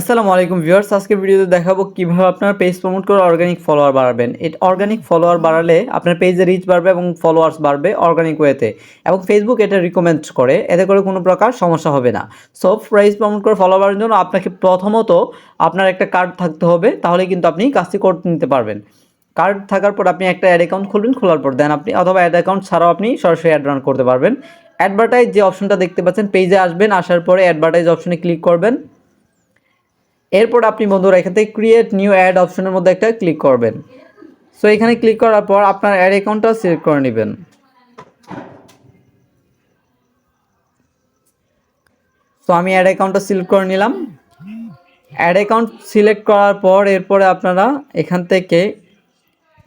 আসসালামু আলাইকুম ভিউয়ার্স, আজকে ভিডিওতে দেখাবো কীভাবে আপনার পেজ প্রমোট করে অর্গানিক ফলোয়ার বাড়াবেন। এই অর্গানিক ফলোয়ার বাড়ালে আপনার পেজে রিচ বাড়বে এবং ফলোয়ার্স বাড়বে অর্গানিক ওয়েতে এবং ফেসবুক এটা রিকমেন্ড করে, এতে করে কোনো প্রকার সমস্যা হবে না। সো পেজ প্রমোট করে ফলো বাড়ানোর জন্য আপনাকে প্রথমত আপনার একটা কার্ড থাকতে হবে, তাহলে কিন্তু আপনি কাজটি করতে নিতে পারবেন। কার্ড থাকার পর আপনি একটা অ্যাড অ্যাকাউন্ট খুলবেন, খোলার পর দেন আপনি, অথবা অ্যাড অ্যাকাউন্ট ছাড়াও আপনি সরাসরি অ্যাড রান করতে পারবেন। অ্যাডভার্টাইজ যে অপশনটা দেখতে পাচ্ছেন পেজে আসবেন, আসার পরে অ্যাডভার্টাইজ অপশনে ক্লিক করবেন। এরপর আপনি বন্ধুরা এখান থেকে ক্রিয়েট নিউ অ্যাড অপশনের মধ্যে একটা ক্লিক করবেন। সো এখানে ক্লিক করার পর আপনার অ্যাড অ্যাকাউন্টটা সিলেক্ট করে নেবেন। সো আমি অ্যাড অ্যাকাউন্টটা সিলেক্ট করে নিলাম। অ্যাড অ্যাকাউন্ট সিলেক্ট করার পর এরপরে আপনারা এখান থেকে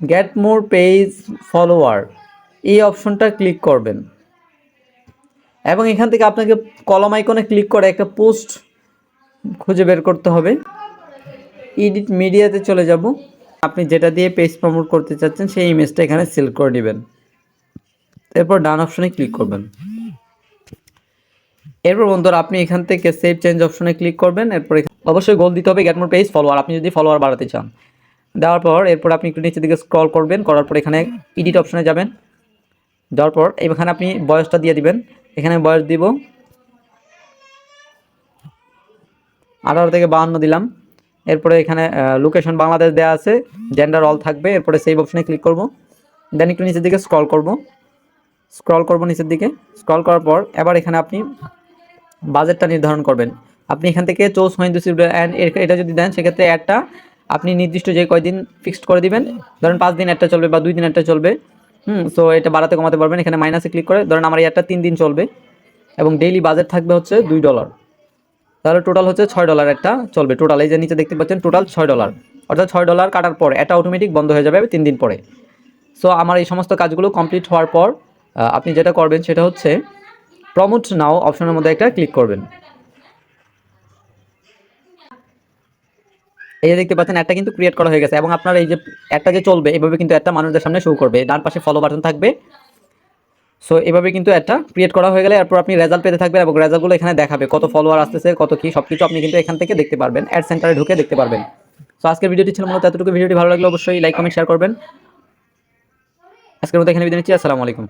গেট মোর পেজ ফলোয়ার এই অপশনটা ক্লিক করবেন। এবং এখান থেকে আপনাকে কলম আইকনে ক্লিক করে একটা পোস্ট খুঁজে বের করতে হবে। এডিট মিডিয়াতে চলে যাব। আপনি যেটা দিয়ে পেজ প্রমোট করতে চাচ্ছেন, সেই ইমেজটা এখানে সিলেক্ট করে নেবেন। এরপর ডান অপশনে ক্লিক করবেন। এরপর বন্ধুরা, আপনি এখান থেকে সেভ চেঞ্জ অপশনে ক্লিক করবেন। এরপর অবশ্যই গোল দিতে হবে গেট মোর পেজ ফলোয়ার আপনি যদি ফলোয়ার বাড়াতে চান। দেওয়ার পর এরপর আপনি একটু নিচের দিকে স্ক্রল করবেন, করার পর এখানে এডিট অপশনে যাবেন। যাওয়ার পর এখানে আপনি বয়সটা দিয়ে দিবেন। এখানে বয়স দিব আঠারো থেকে বাহান্ন দিলাম। এরপরে এখানে লোকেশন বাংলাদেশ দেওয়া আছে জেন্ডার অল থাকবে। এরপরে সেভ অপশনে ক্লিক করব। দেন একটু নিচের দিকে স্ক্রল করব। স্ক্রল করব নিচের দিকে। স্ক্রল করার পর এবার এখানে আপনি বাজেটটা নির্ধারণ করবেন। আপনি এখান থেকে চোস হোয়েন দিস অ্যান্ড এটা যদি দেন, সেক্ষেত্রে অ্যাডটা আপনি নির্দিষ্ট যে কয়দিন ফিক্সড করে দিবেন, ধরেন পাঁচ দিন একটা চলবে বা দুই দিন একটা চলবে। হুম সো এটা বাড়াতে কমাতে পারবেন। এখানে মাইনাসে ক্লিক করে, ধরেন আমার অ্যাডটা তিন দিন চলবে। এবং ডেইলি বাজেট থাকবে হচ্ছে দুই ডলার তাহলে টোটাল হচ্ছে ছয় ডলার একটা চলবে। টোটাল এই যে নিচে দেখতে পাচ্ছেন টোটাল ছয় ডলার অর্থাৎ ছয় ডলার কাটার পর এটা অটোমেটিক বন্ধ হয়ে যাবে তিন দিন পরে। সো আমার এই সমস্ত কাজগুলো কমপ্লিট হওয়ার পর আপনি যেটা করবেন সেটা হচ্ছে প্রমোট নাও অপশনের মধ্যে একটা ক্লিক করবেন। এই যে দেখতে পাচ্ছেন, একটা কিন্তু ক্রিয়েট করা হয়ে গেছে এবং আপনার এই যে একটা যে চলবে, এভাবে কিন্তু একটা মানুষদের সামনে শো করবে। ডান পাশে ফলো বাটন থাকবে সো এভাবে কিন্তু একটা ক্রিয়েট করা হয়ে গেলে এরপর আপনি রেজাল্ট পেতে থাকবেন এবং রেজাল্টগুলো এখানে দেখাবে। কত ফলোয়ার আসতেছে, কত কি সব কিছু আপনি কিন্তু এখান থেকে দেখতে পারবেন। অ্যাড সেন্টারে ঢুকে দেখতে পারবেন। সো আজকের ভিডিওটি ছিল মূলত এতটুকু। ভিডিওটি ভালো লাগলে অবশ্যই লাইক কমেন্ট শেয়ার করবেন। আজকের মতো এখানে বিদায় নিচ্ছি। আসসালামু আলাইকুম।